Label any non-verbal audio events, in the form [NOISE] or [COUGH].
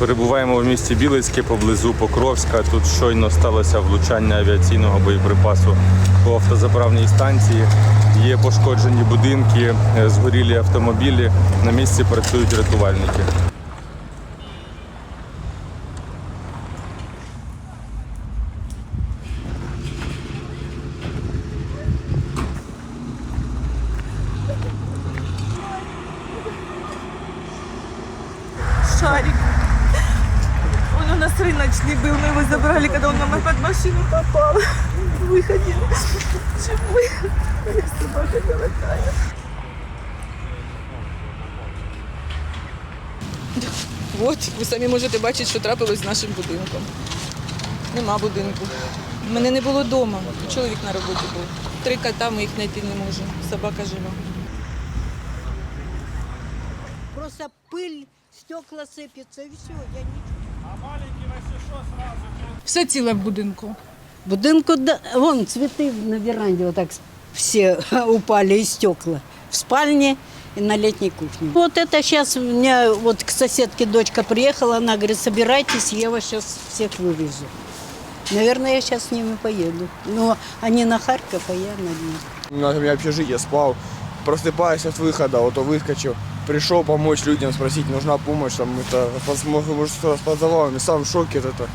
Перебуваємо в місті Білицьке поблизу Покровська. Тут щойно сталося влучання авіаційного боєприпасу по автозаправній станції. Є пошкоджені будинки, е, згорілі автомобілі. На місці працюють рятувальники. шарик Он у нас рыночный был, мы его забрали, когда он нам под машину попал. Выходили. Живой. Как собака золотая. От, ви самі можете бачити, що трапилось з нашим будинком. Нема будинку. Мене не було вдома. Чоловік на роботі був. Три кота ми їх знайти не можемо. Собака жива. Просто пыль, стекла сыпятся, и все. Я ничего. Все ціле в будинку. Будинку, да, вон цветы на веранде вот так все [LAUGHS] упали и стекла. В спальне и на летней кухне. Вот это сейчас у меня вот к соседке дочка приехала, она говорит, собирайтесь, я вас сейчас всех вывезу. Наверное, я сейчас с ними поеду. Но они на Харьков, а я на Днепр. На меня общежитие спал. Просыпаюсь от выхода, вот выскочил. Пришел помочь людям, спросить, нужна помощь, там это, может, с подзавалами, сам в шоке от это.